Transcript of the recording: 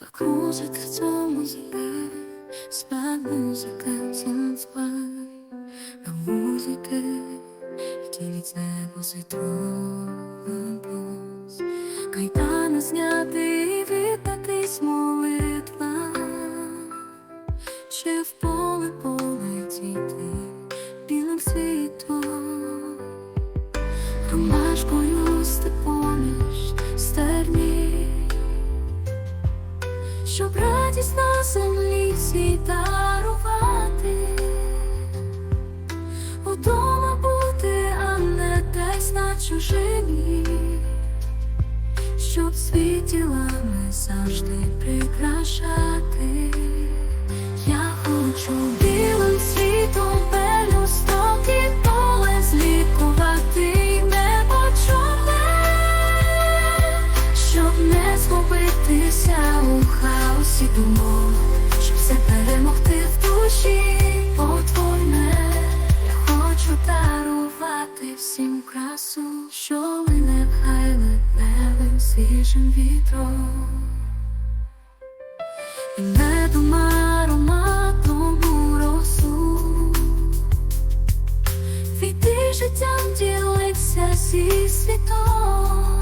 Так музика це музика, спать музика, танцювай, а музика втілить небо світло плюс. Кайдани зняти і віддатись молитва, щоб радість на землі всій дарувати, удома бути, а не десь на чужині, щоб світілами завжди прикрашати. не згубитися у хаосі думок, щоб все перемогти в душі потворне. Я хочу дарувати всім красу, що мене хай летневим свіжим вітром. Не дума ароматом у росу Від життям ділиться зі світом.